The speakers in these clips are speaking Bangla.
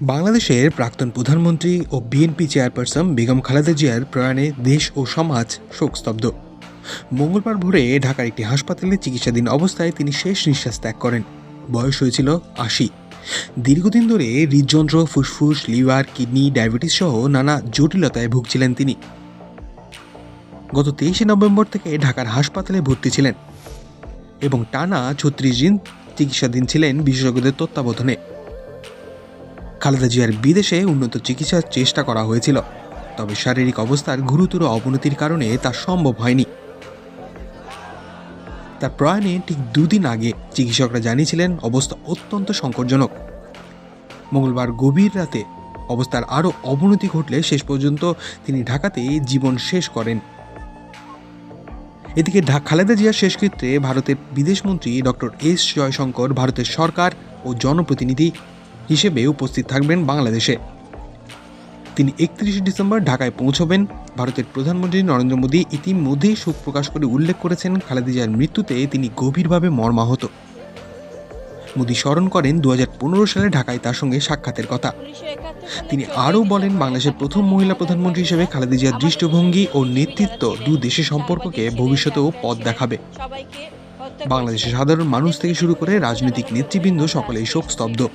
বাংলাদেশের প্রাক্তন প্রধানমন্ত্রী ও বিএনপি চেয়ারপারসন বেগম খালেদা জিয়ার প্রয়াণে দেশ ও সমাজ শোকস্তব্ধ। মঙ্গলবার ভোরে ঢাকার একটি হাসপাতালে চিকিৎসাধীন অবস্থায় তিনি শেষ নিঃশ্বাস ত্যাগ করেন। বয়স হয়েছিল আশি। দীর্ঘদিন ধরে হৃদযন্ত্র, ফুসফুস, লিভার, কিডনি, ডায়াবেটিস সহ নানা জটিলতায় ভুগছিলেন তিনি। গত তেইশে নভেম্বর থেকে ঢাকার হাসপাতালে ভর্তি ছিলেন এবং টানা ছত্রিশ দিন চিকিৎসাধীন ছিলেন বিশেষজ্ঞদের তত্ত্বাবধানে। খালেদা জিয়ার বিদেশে উন্নত চিকিৎসার চেষ্টা করা হয়েছিল, তবে শারীরিক অবস্থার গুরুতর অবনতির কারণে তা সম্ভব হয়নি। তার প্রয়াণে ঠিক দুদিন আগে চিকিৎসকরা জানিয়েছিলেন অবস্থা অত্যন্ত সংকটজনক। মঙ্গলবার গভীর রাতে অবস্থার আরও অবনতি ঘটলে শেষ পর্যন্ত তিনি ঢাকাতে জীবন শেষ করেন। এদিকে খালেদা জিয়ার শেষকৃত্যে ভারতের বিদেশমন্ত্রী ডক্টর এস জয়শঙ্কর, ভারতের সরকার ও জনপ্রতিনিধি হিসেবে উপস্থিত থাকবেন বাংলাদেশে। তিনি একত্রিশে ডিসেম্বর ঢাকায় পৌঁছবেন। ভারতের প্রধানমন্ত্রী নরেন্দ্র মোদী ইতিমধ্যেই শোক প্রকাশ করে উল্লেখ করেছেন, খালেদা জিয়ার মৃত্যুতে তিনি গভীরভাবে মর্মাহত। মোদী স্মরণ করেন দু হাজার পনেরো সালে ঢাকায় তার সঙ্গে সাক্ষাতের কথা। তিনি আরও বলেন, বাংলাদেশের প্রথম মহিলা প্রধানমন্ত্রী হিসেবে খালেদা জিয়ার দৃষ্টিভঙ্গি ও নেতৃত্ব দু দেশের সম্পর্ককে ভবিষ্যতেও পথ দেখাবে। বাংলাদেশের সাধারণ মানুষ থেকে শুরু করে রাজনৈতিক নেতৃবৃন্দ সকলেই শোক স্তব্ধ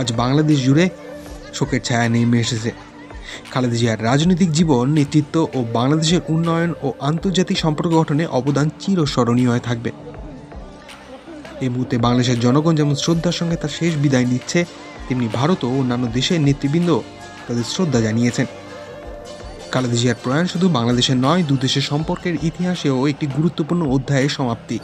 আজ বাংলাদেশ জুড়ে শোকের ছায়া নেমে এসেছে। খালেদা জিয়ার রাজনৈতিক জীবন, নেতৃত্ব ও বাংলাদেশের উন্নয়ন ও আন্তর্জাতিক সম্পর্ক গঠনে অবদান চিরস্মরণীয় হয়ে থাকবে। এই মুহূর্তে বাংলাদেশের জনগণ যেমন শ্রদ্ধার সঙ্গে তার শেষ বিদায় নিচ্ছে, তেমনি ভারত ও অন্যান্য দেশের নেতৃবৃন্দ তাদের শ্রদ্ধা জানিয়েছেন। খালেদা জিয়ার প্রয়াণ শুধু বাংলাদেশের নয়, দু দেশের সম্পর্কের ইতিহাসেও একটি গুরুত্বপূর্ণ অধ্যায়ের সমাপ্তি।